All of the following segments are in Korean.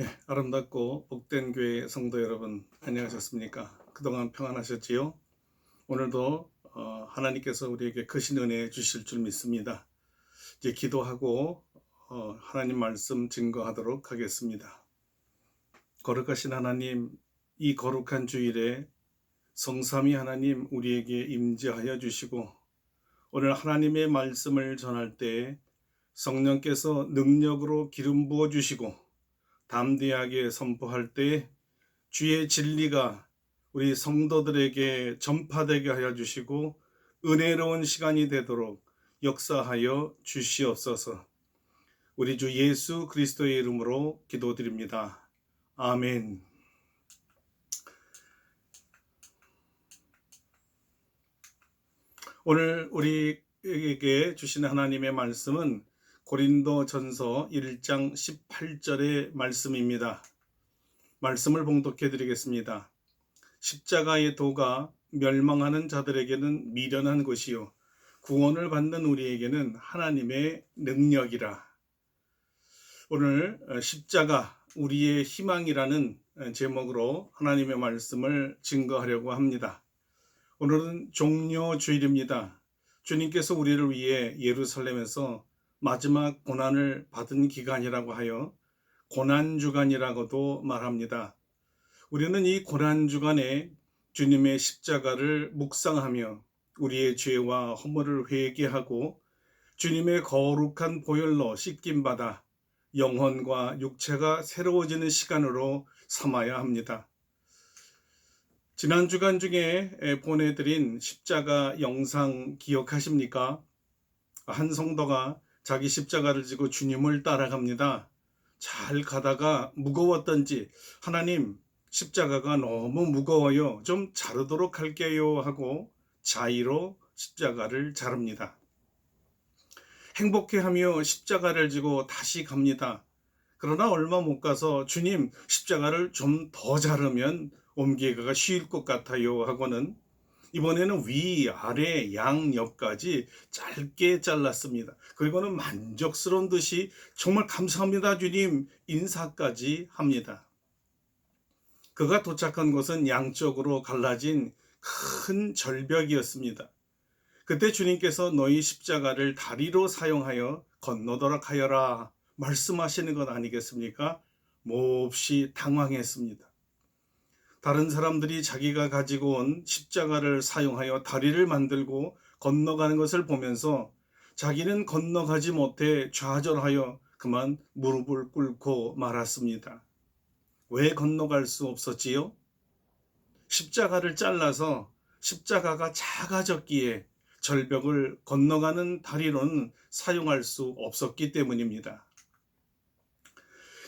예, 아름답고 복된 교회 성도 여러분 안녕하셨습니까? 그동안 평안하셨지요? 오늘도 어, 하나님께서 우리에게 크신 은혜 주실 줄 믿습니다. 이제 기도하고 어, 하나님 말씀 증거하도록 하겠습니다. 거룩하신 하나님, 이 거룩한 주일에 성삼위 하나님 우리에게 임재하여 주시고 오늘 하나님의 말씀을 전할 때 성령께서 능력으로 기름 부어 주시고 담대하게 선포할 때 주의 진리가 우리 성도들에게 전파되게 하여 주시고 은혜로운 시간이 되도록 역사하여 주시옵소서. 우리 주 예수 그리스도의 이름으로 기도드립니다. 아멘. 오늘 우리에게 주신 하나님의 말씀은 고린도 전서 1장 18절의 말씀입니다. 말씀을 봉독해 드리겠습니다. 십자가의 도가 멸망하는 자들에게는 미련한 것이요. 구원을 받는 우리에게는 하나님의 능력이라. 오늘 십자가 우리의 희망이라는 제목으로 하나님의 말씀을 증거하려고 합니다. 오늘은 종료 주일입니다. 주님께서 우리를 위해 예루살렘에서 마지막 고난을 받은 기간이라고 하여 고난 주간이라고도 말합니다. 우리는 이 고난 주간에 주님의 십자가를 묵상하며 우리의 죄와 허물을 회개하고 주님의 거룩한 보혈로 씻김 받아 영혼과 육체가 새로워지는 시간으로 삼아야 합니다. 지난 주간 중에 보내드린 십자가 영상 기억하십니까? 한 성도가 자기 십자가를 지고 주님을 따라갑니다. 잘 가다가 무거웠던지 하나님 십자가가 너무 무거워요. 좀 자르도록 할게요 하고 자의로 십자가를 자릅니다. 행복해하며 십자가를 지고 다시 갑니다. 그러나 얼마 못 가서 주님 십자가를 좀 더 자르면 옮기기가 쉬울 것 같아요 하고는 이번에는 위, 아래, 양 옆까지 짧게 잘랐습니다. 그리고는 만족스러운 듯이 정말 감사합니다, 주님. 인사까지 합니다. 그가 도착한 곳은 양쪽으로 갈라진 큰 절벽이었습니다. 그때 주님께서 너희 십자가를 다리로 사용하여 건너도록 하여라 말씀하시는 것 아니겠습니까? 몹시 당황했습니다. 다른 사람들이 자기가 가지고 온 십자가를 사용하여 다리를 만들고 건너가는 것을 보면서 자기는 건너가지 못해 좌절하여 그만 무릎을 꿇고 말았습니다. 왜 건너갈 수 없었지요? 십자가를 잘라서 십자가가 작아졌기에 절벽을 건너가는 다리로는 사용할 수 없었기 때문입니다.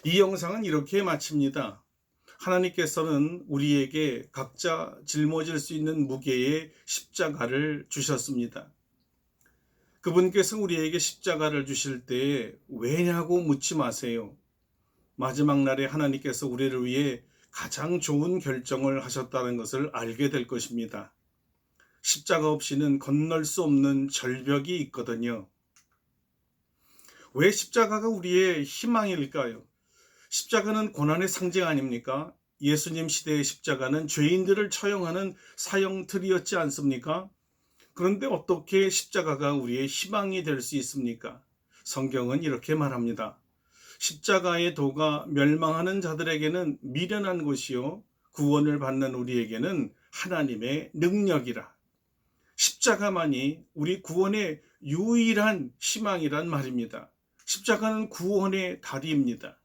이 영상은 이렇게 마칩니다. 하나님께서는 우리에게 각자 짊어질 수 있는 무게의 십자가를 주셨습니다. 그분께서 우리에게 십자가를 주실 때 왜냐고 묻지 마세요. 마지막 날에 하나님께서 우리를 위해 가장 좋은 결정을 하셨다는 것을 알게 될 것입니다. 십자가 없이는 건널 수 없는 절벽이 있거든요. 왜 십자가가 우리의 희망일까요? 십자가는 고난의 상징 아닙니까? 예수님 시대의 십자가는 죄인들을 처형하는 사형틀이었지 않습니까? 그런데 어떻게 십자가가 우리의 희망이 될 수 있습니까? 성경은 이렇게 말합니다. 십자가의 도가 멸망하는 자들에게는 미련한 것이요. 구원을 받는 우리에게는 하나님의 능력이라. 십자가만이 우리 구원의 유일한 희망이란 말입니다. 십자가는 구원의 다리입니다.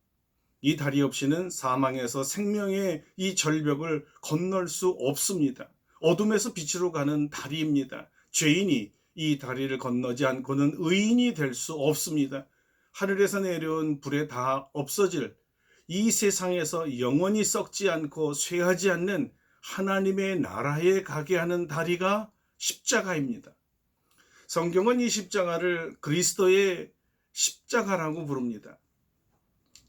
이 다리 없이는 사망에서 생명의 이 절벽을 건널 수 없습니다. 어둠에서 빛으로 가는 다리입니다. 죄인이 이 다리를 건너지 않고는 의인이 될 수 없습니다. 하늘에서 내려온 불에 다 없어질 이 세상에서 영원히 썩지 않고 쇠하지 않는 하나님의 나라에 가게 하는 다리가 십자가입니다. 성경은 이 십자가를 그리스도의 십자가라고 부릅니다.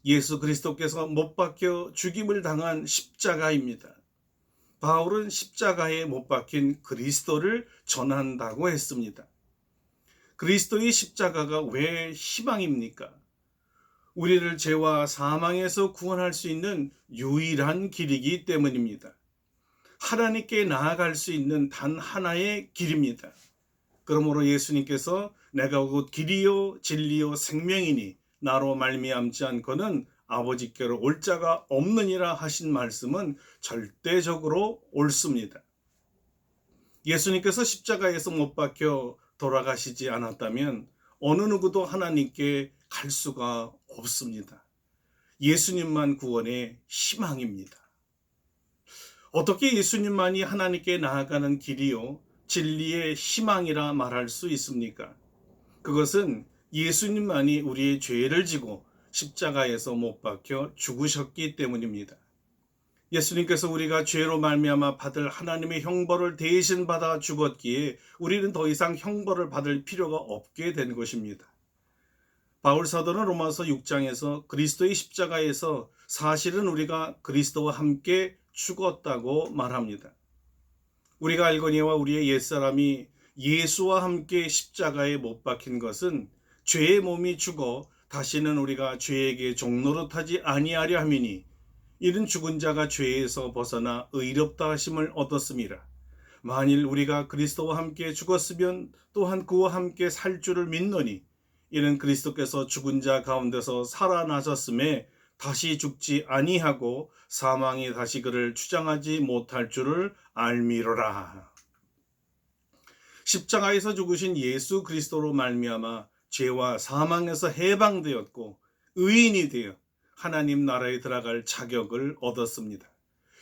예수 그리스도께서 못 박혀 죽임을 당한 십자가입니다. 바울은 십자가에 못 박힌 그리스도를 전한다고 했습니다. 그리스도의 십자가가 왜 희망입니까? 우리를 죄와 사망에서 구원할 수 있는 유일한 길이기 때문입니다. 하나님께 나아갈 수 있는 단 하나의 길입니다. 그러므로 예수님께서 내가 곧 길이요 진리요 생명이니 나로 말미암지 않고는 아버지께로 올 자가 없느니라 하신 말씀은 절대적으로 옳습니다. 예수님께서 십자가에서 못 박혀 돌아가시지 않았다면 어느 누구도 하나님께 갈 수가 없습니다. 예수님만 구원의 희망입니다. 어떻게 예수님만이 하나님께 나아가는 길이요, 진리의 희망이라 말할 수 있습니까? 그것은 예수님만이 우리의 죄를 지고 십자가에서 못 박혀 죽으셨기 때문입니다. 예수님께서 우리가 죄로 말미암아 받을 하나님의 형벌을 대신 받아 죽었기에 우리는 더 이상 형벌을 받을 필요가 없게 된 것입니다. 바울 사도는 로마서 6장에서 그리스도의 십자가에서 사실은 우리가 그리스도와 함께 죽었다고 말합니다. 우리가 알거니와 우리의 옛사람이 예수와 함께 십자가에 못 박힌 것은 죄의 몸이 죽어 다시는 우리가 죄에게 종노릇하지 아니하려 함이니 이는 죽은 자가 죄에서 벗어나 의롭다 하심을 얻었습니다. 만일 우리가 그리스도와 함께 죽었으면 또한 그와 함께 살 줄을 믿노니 이는 그리스도께서 죽은 자 가운데서 살아나셨음에 다시 죽지 아니하고 사망이 다시 그를 추장하지 못할 줄을 알미로라. 십자가에서 죽으신 예수 그리스도로 말미암아 죄와 사망에서 해방되었고 의인이 되어 하나님 나라에 들어갈 자격을 얻었습니다.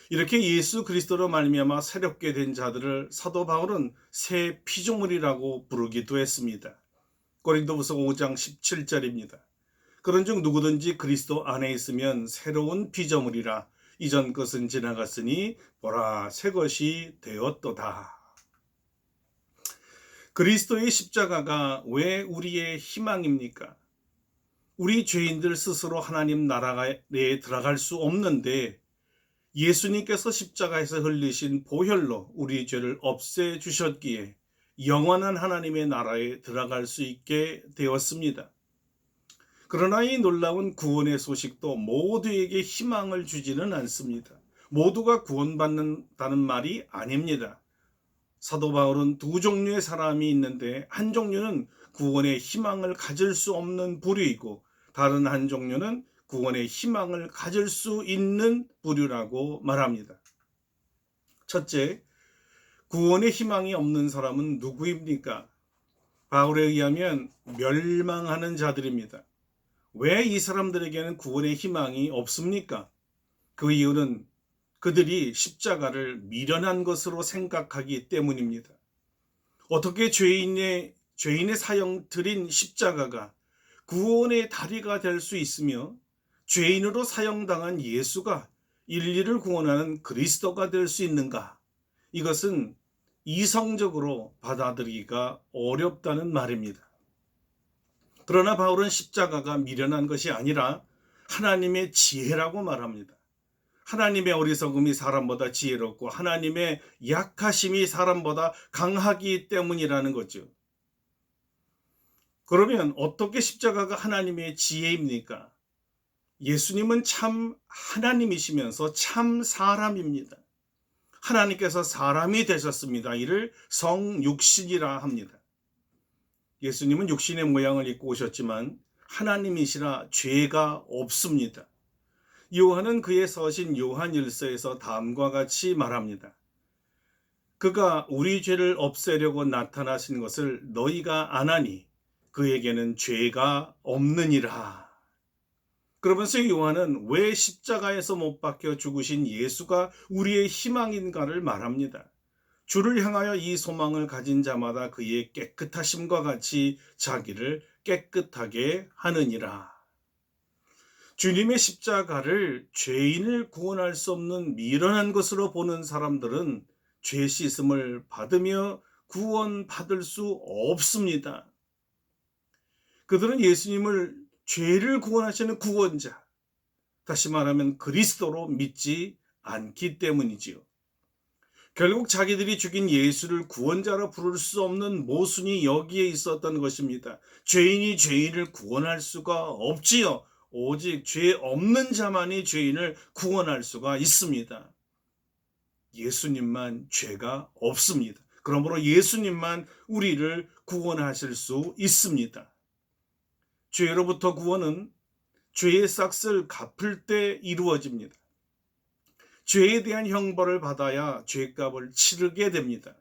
이렇게 예수 그리스도로 말미암아 새롭게 된 자들을 사도 바울은 새 피조물이라고 부르기도 했습니다. 고린도후서 5장 17절입니다. 그런즉 누구든지 그리스도 안에 있으면 새로운 피조물이라 이전 것은 지나갔으니 보라 새 것이 되었도다. 그리스도의 십자가가 왜 우리의 희망입니까? 우리 죄인들 스스로 하나님 나라에 들어갈 수 없는데 예수님께서 십자가에서 흘리신 보혈로 우리 죄를 없애 주셨기에 영원한 하나님의 나라에 들어갈 수 있게 되었습니다. 그러나 이 놀라운 구원의 소식도 모두에게 희망을 주지는 않습니다. 모두가 구원받는다는 말이 아닙니다. 사도 바울은 두 종류의 사람이 있는데 한 종류는 구원의 희망을 가질 수 없는 부류이고 다른 한 종류는 구원의 희망을 가질 수 있는 부류라고 말합니다. 첫째, 구원의 희망이 없는 사람은 누구입니까? 바울에 의하면 멸망하는 자들입니다. 왜 이 사람들에게는 구원의 희망이 없습니까? 그 이유는 그들이 십자가를 미련한 것으로 생각하기 때문입니다. 어떻게 죄인의 죄인의 사형 들인 십자가가 구원의 다리가 될 수 있으며 죄인으로 사형당한 예수가 인리를 구원하는 그리스도가 될 수 있는가? 이것은 이성적으로 받아들이기가 어렵다는 말입니다. 그러나 바울은 십자가가 미련한 것이 아니라 하나님의 지혜라고 말합니다. 하나님의 어리석음이 사람보다 지혜롭고 하나님의 약하심이 사람보다 강하기 때문이라는 거죠. 그러면 어떻게 십자가가 하나님의 지혜입니까? 예수님은 참 하나님이시면서 참 사람입니다. 하나님께서 사람이 되셨습니다. 이를 성육신이라 합니다. 예수님은 육신의 모양을 입고 오셨지만 하나님이시라 죄가 없습니다. 요한은 그의 서신 요한 일서에서 다음과 같이 말합니다. 그가 우리 죄를 없애려고 나타나신 것을 너희가 아나니 그에게는 죄가 없느니라. 그러면서 요한은 왜 십자가에서 못 박혀 죽으신 예수가 우리의 희망인가를 말합니다. 주를 향하여 이 소망을 가진 자마다 그의 깨끗하심과 같이 자기를 깨끗하게 하느니라. 주님의 십자가를 죄인을 구원할 수 없는 미련한 것으로 보는 사람들은 죄 씻음을 받으며 구원받을 수 없습니다. 그들은 예수님을 죄를 구원하시는 구원자, 다시 말하면 그리스도로 믿지 않기 때문이지요. 결국 자기들이 죽인 예수를 구원자로 부를 수 없는 모순이 여기에 있었던 것입니다. 죄인이 죄인을 구원할 수가 없지요. 오직 죄 없는 자만이 죄인을 구원할 수가 있습니다. 예수님만 죄가 없습니다. 그러므로 예수님만 우리를 구원하실 수 있습니다. 죄로부터 구원은 죄의 싹을 갚을 때 이루어집니다. 죄에 대한 형벌을 받아야 죄값을 치르게 됩니다.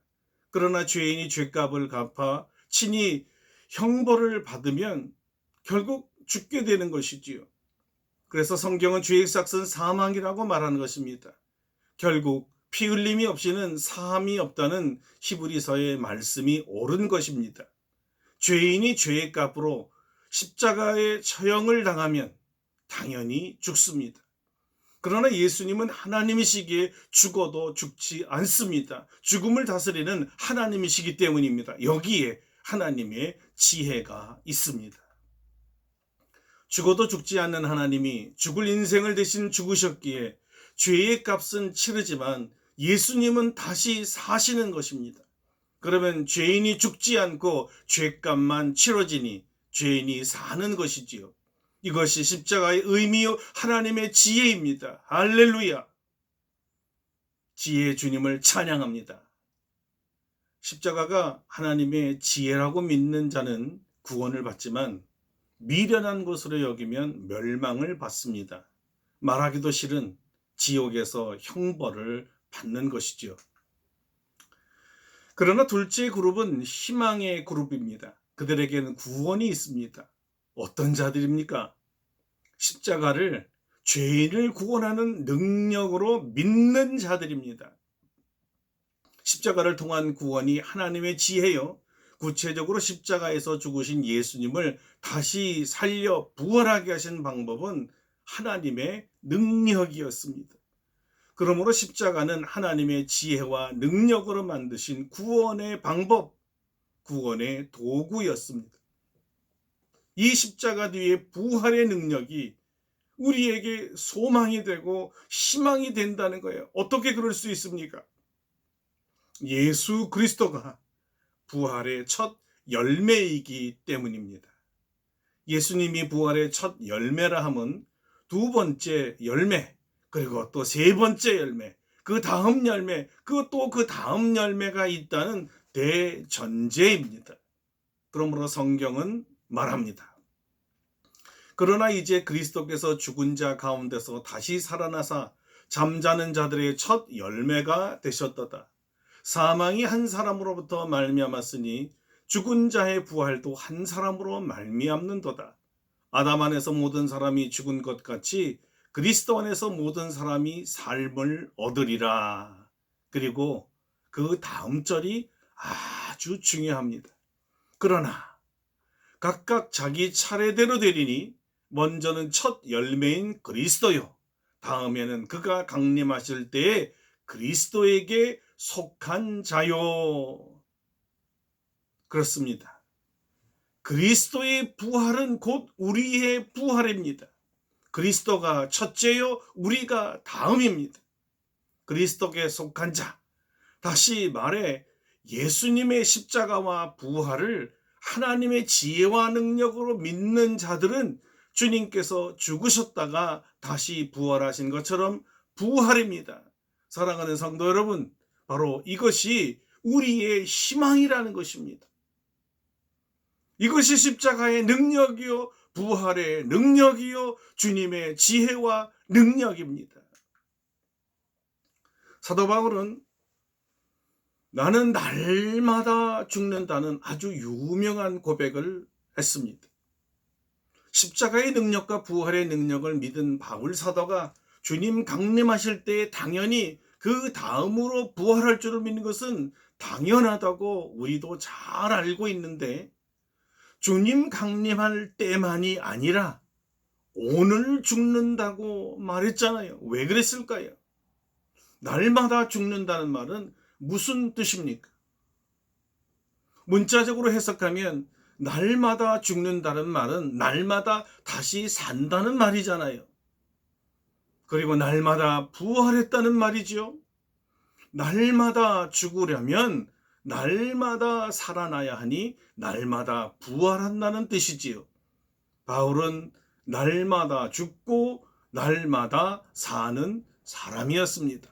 그러나 죄인이 죄값을 갚아 친히 형벌을 받으면 결국 죽게 되는 것이지요. 그래서 성경은 죄의 싹은 사망이라고 말하는 것입니다. 결국 피 흘림이 없이는 사함이 없다는 히브리서의 말씀이 옳은 것입니다. 죄인이 죄의 값으로 십자가의 처형을 당하면 당연히 죽습니다. 그러나 예수님은 하나님이시기에 죽어도 죽지 않습니다. 죽음을 다스리는 하나님이시기 때문입니다. 여기에 하나님의 지혜가 있습니다. 죽어도 죽지 않는 하나님이 죽을 인생을 대신 죽으셨기에 죄의 값은 치르지만 예수님은 다시 사시는 것입니다. 그러면 죄인이 죽지 않고 죄값만 치러지니 죄인이 사는 것이지요. 이것이 십자가의 의미요 하나님의 지혜입니다. 할렐루야. 지혜의 주님을 찬양합니다. 십자가가 하나님의 지혜라고 믿는 자는 구원을 받지만 미련한 것으로 여기면 멸망을 받습니다. 말하기도 싫은 지옥에서 형벌을 받는 것이지요. 그러나 둘째 그룹은 희망의 그룹입니다. 그들에게는 구원이 있습니다. 어떤 자들입니까? 십자가를 죄인을 구원하는 능력으로 믿는 자들입니다. 십자가를 통한 구원이 하나님의 지혜요. 구체적으로 십자가에서 죽으신 예수님을 다시 살려 부활하게 하신 방법은 하나님의 능력이었습니다. 그러므로 십자가는 하나님의 지혜와 능력으로 만드신 구원의 방법, 구원의 도구였습니다. 이 십자가 뒤에 부활의 능력이 우리에게 소망이 되고 희망이 된다는 거예요. 어떻게 그럴 수 있습니까? 예수 그리스도가 부활의 첫 열매이기 때문입니다. 예수님이 부활의 첫 열매라 함은 두 번째 열매, 그리고 또 세 번째 열매, 그 다음 열매, 그 또 그 다음 열매가 있다는 대전제입니다. 그러므로 성경은 말합니다. 그러나 이제 그리스도께서 죽은 자 가운데서 다시 살아나사 잠자는 자들의 첫 열매가 되셨도다. 사망이 한 사람으로부터 말미암았으니 죽은 자의 부활도 한 사람으로 말미암는도다. 아담 안에서 모든 사람이 죽은 것 같이 그리스도 안에서 모든 사람이 삶을 얻으리라. 그리고 그 다음 절이 아주 중요합니다. 그러나 각각 자기 차례대로 되리니 먼저는 첫 열매인 그리스도요. 다음에는 그가 강림하실 때에 그리스도에게 속한 자요. 그렇습니다. 그리스도의 부활은 곧 우리의 부활입니다. 그리스도가 첫째요, 우리가 다음입니다. 그리스도께 속한 자. 다시 말해 예수님의 십자가와 부활을 하나님의 지혜와 능력으로 믿는 자들은 주님께서 죽으셨다가 다시 부활하신 것처럼 부활입니다. 사랑하는 성도 여러분, 바로 이것이 우리의 희망이라는 것입니다. 이것이 십자가의 능력이요, 부활의 능력이요 주님의 지혜와 능력입니다. 사도 바울은 나는 날마다 죽는다는 아주 유명한 고백을 했습니다. 십자가의 능력과 부활의 능력을 믿은 바울 사도가 주님 강림하실 때 당연히 그 다음으로 부활할 줄을 믿는 것은 당연하다고 우리도 잘 알고 있는데 주님 강림할 때만이 아니라 오늘 죽는다고 말했잖아요. 왜 그랬을까요? 날마다 죽는다는 말은 무슨 뜻입니까? 문자적으로 해석하면 날마다 죽는다는 말은 날마다 다시 산다는 말이잖아요. 그리고 날마다 부활했다는 말이죠. 날마다 죽으려면 날마다 살아나야 하니 날마다 부활한다는 뜻이지요. 바울은 날마다 죽고 날마다 사는 사람이었습니다.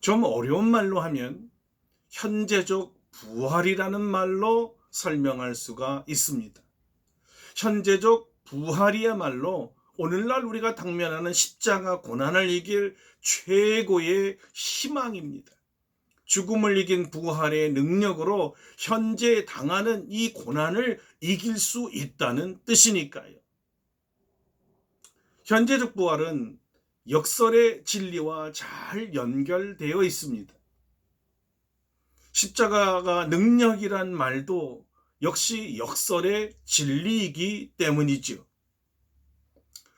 좀 어려운 말로 하면 현재적 부활이라는 말로 설명할 수가 있습니다. 현재적 부활이야말로 오늘날 우리가 당면하는 십자가 고난을 이길 최고의 희망입니다. 죽음을 이긴 부활의 능력으로 현재 당하는 이 고난을 이길 수 있다는 뜻이니까요. 현재적 부활은 역설의 진리와 잘 연결되어 있습니다. 십자가가 능력이란 말도 역시 역설의 진리이기 때문이지요.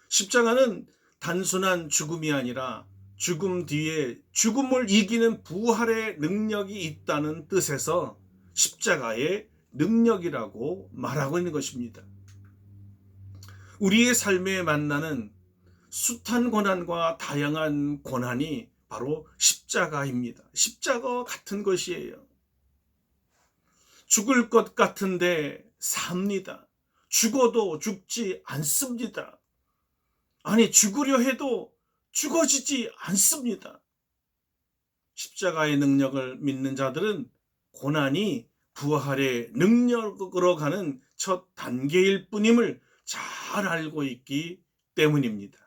십자가는 단순한 죽음이 아니라 죽음 뒤에 죽음을 이기는 부활의 능력이 있다는 뜻에서 십자가의 능력이라고 말하고 있는 것입니다. 우리의 삶에 만나는 숱한 고난과 다양한 고난이 바로 십자가입니다. 십자가와 같은 것이에요. 죽을 것 같은데 삽니다. 죽어도 죽지 않습니다. 아니, 죽으려 해도 죽어지지 않습니다. 십자가의 능력을 믿는 자들은 고난이 부활의 능력으로 가는 첫 단계일 뿐임을 잘 알고 있기 때문입니다.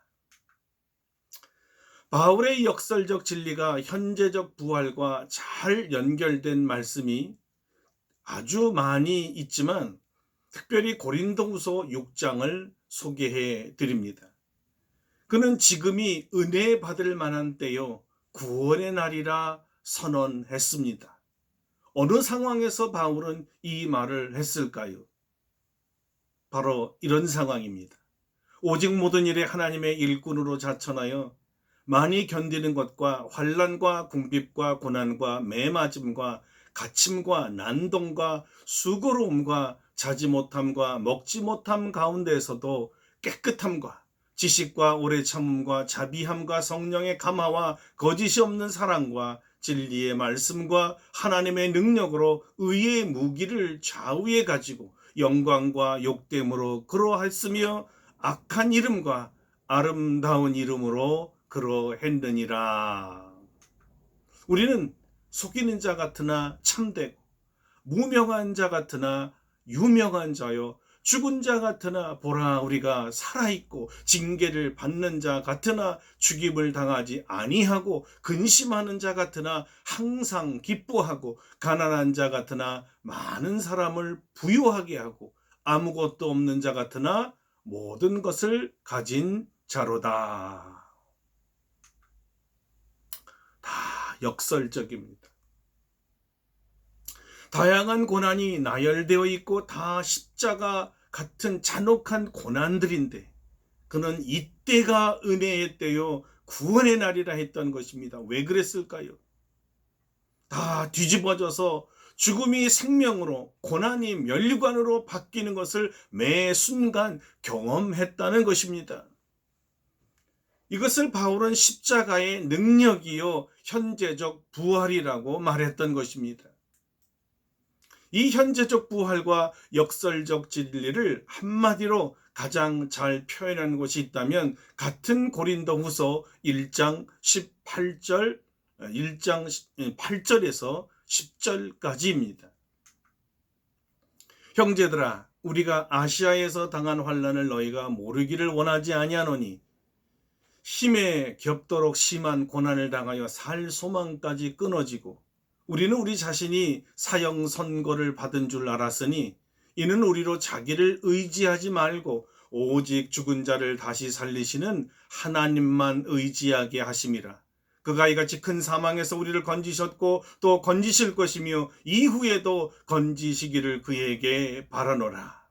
바울의 역설적 진리가 현재적 부활과 잘 연결된 말씀이 아주 많이 있지만 특별히 고린도후서 6장을 소개해 드립니다. 그는 지금이 은혜 받을 만한 때요 구원의 날이라 선언했습니다. 어느 상황에서 바울은 이 말을 했을까요? 바로 이런 상황입니다. 오직 모든 일에 하나님의 일꾼으로 자천하여 많이 견디는 것과 환란과 궁핍과 고난과 매맞음과 갇힘과 난동과 수고로움과 자지 못함과 먹지 못함 가운데에서도 깨끗함과 지식과 오래 참음과 자비함과 성령의 감화와 거짓이 없는 사랑과 진리의 말씀과 하나님의 능력으로 의의 무기를 좌우에 가지고 영광과 욕됨으로 그러했으며 악한 이름과 아름다운 이름으로 그러했느니라. 우리는 속이는 자 같으나 참되고 무명한 자 같으나 유명한 자요 죽은 자 같으나 보라 우리가 살아 있고 징계를 받는 자 같으나 죽임을 당하지 아니하고 근심하는 자 같으나 항상 기뻐하고 가난한 자 같으나 많은 사람을 부유하게 하고 아무것도 없는 자 같으나 모든 것을 가진 자로다. 다 역설적입니다. 다양한 고난이 나열되어 있고 다 십자가 같은 잔혹한 고난들인데 그는 이때가 은혜의 때요 구원의 날이라 했던 것입니다. 왜 그랬을까요? 다 뒤집어져서 죽음이 생명으로 고난이 멸류관으로 바뀌는 것을 매 순간 경험했다는 것입니다. 이것을 바울은 십자가의 능력이요 현재적 부활이라고 말했던 것입니다. 이 현재적 부활과 역설적 진리를 한마디로 가장 잘 표현하는 것이 있다면 같은 고린도 후서 1장 18절 1장 8절에서 10절까지입니다. 형제들아 우리가 아시아에서 당한 환란을 너희가 모르기를 원하지 아니하노니 힘에 겹도록 심한 고난을 당하여 살 소망까지 끊어지고 우리는 우리 자신이 사형 선고를 받은 줄 알았으니 이는 우리로 자기를 의지하지 말고 오직 죽은 자를 다시 살리시는 하나님만 의지하게 하심이라. 그가 이같이 큰 사망에서 우리를 건지셨고 또 건지실 것이며 이후에도 건지시기를 그에게 바라노라.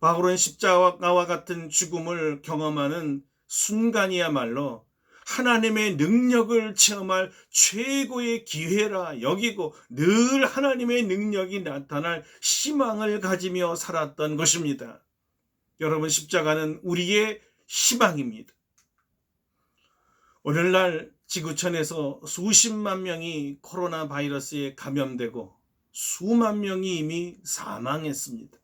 바울은 십자가와 같은 죽음을 경험하는 순간이야말로 하나님의 능력을 체험할 최고의 기회라 여기고 늘 하나님의 능력이 나타날 희망을 가지며 살았던 것입니다. 여러분, 십자가는 우리의 희망입니다. 오늘날 지구촌에서 수십만 명이 코로나 바이러스에 감염되고 수만 명이 이미 사망했습니다.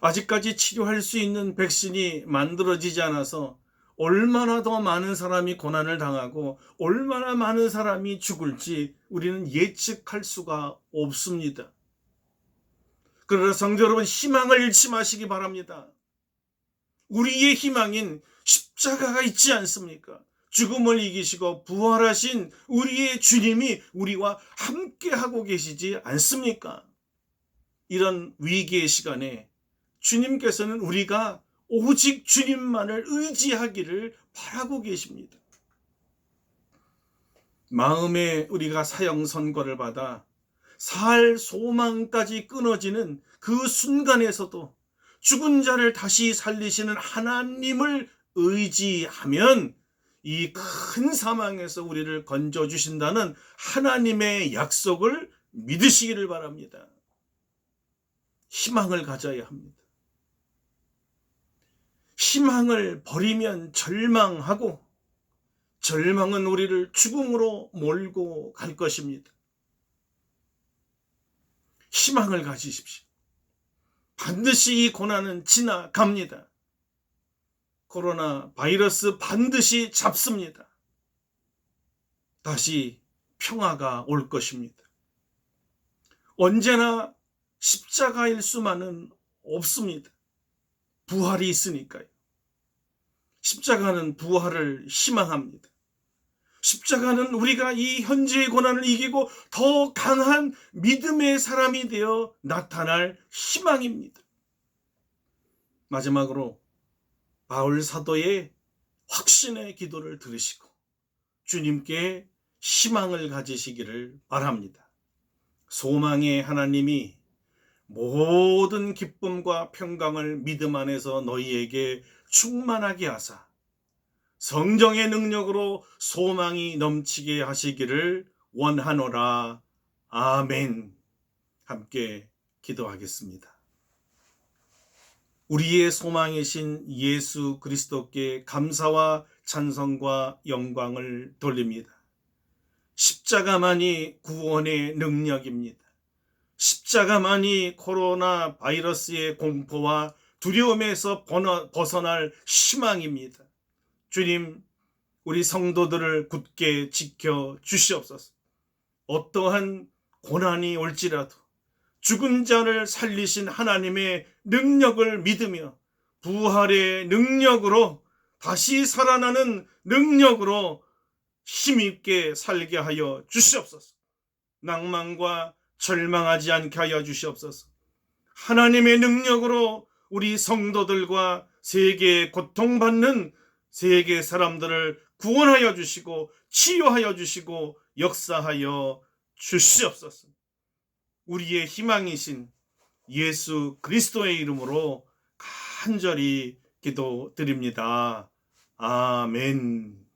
아직까지 치료할 수 있는 백신이 만들어지지 않아서 얼마나 더 많은 사람이 고난을 당하고 얼마나 많은 사람이 죽을지 우리는 예측할 수가 없습니다. 그러나 성도 여러분 희망을 잃지 마시기 바랍니다. 우리의 희망인 십자가가 있지 않습니까? 죽음을 이기시고 부활하신 우리의 주님이 우리와 함께 하고 계시지 않습니까? 이런 위기의 시간에 주님께서는 우리가 오직 주님만을 의지하기를 바라고 계십니다. 마음에 우리가 사형 선고를 받아 살 소망까지 끊어지는 그 순간에서도 죽은 자를 다시 살리시는 하나님을 의지하면 이 큰 사망에서 우리를 건져 주신다는 하나님의 약속을 믿으시기를 바랍니다. 희망을 가져야 합니다. 희망을 버리면 절망하고 절망은 우리를 죽음으로 몰고 갈 것입니다. 희망을 가지십시오. 반드시 이 고난은 지나갑니다. 코로나 바이러스 반드시 잡습니다. 다시 평화가 올 것입니다. 언제나 십자가일 수만은 없습니다. 부활이 있으니까요. 십자가는 부활을 희망합니다. 십자가는 우리가 이 현재의 고난을 이기고 더 강한 믿음의 사람이 되어 나타날 희망입니다. 마지막으로 바울 사도의 확신의 기도를 들으시고 주님께 희망을 가지시기를 바랍니다. 소망의 하나님이 모든 기쁨과 평강을 믿음 안에서 너희에게 충만하게 하사 성정의 능력으로 소망이 넘치게 하시기를 원하노라. 아멘. 함께 기도하겠습니다. 우리의 소망이신 예수 그리스도께 감사와 찬성과 영광을 돌립니다. 십자가만이 구원의 능력입니다. 십자가만이 코로나 바이러스의 공포와 두려움에서 벗어날 희망입니다. 주님, 우리 성도들을 굳게 지켜 주시옵소서. 어떠한 고난이 올지라도 죽은 자를 살리신 하나님의 능력을 믿으며 부활의 능력으로 다시 살아나는 능력으로 힘있게 살게 하여 주시옵소서. 낭만과 절망하지 않게 하여 주시옵소서. 하나님의 능력으로 우리 성도들과 세계에 고통받는 세계 사람들을 구원하여 주시고 치유하여 주시고 역사하여 주시옵소서. 우리의 희망이신 예수 그리스도의 이름으로 간절히 기도드립니다. 아멘.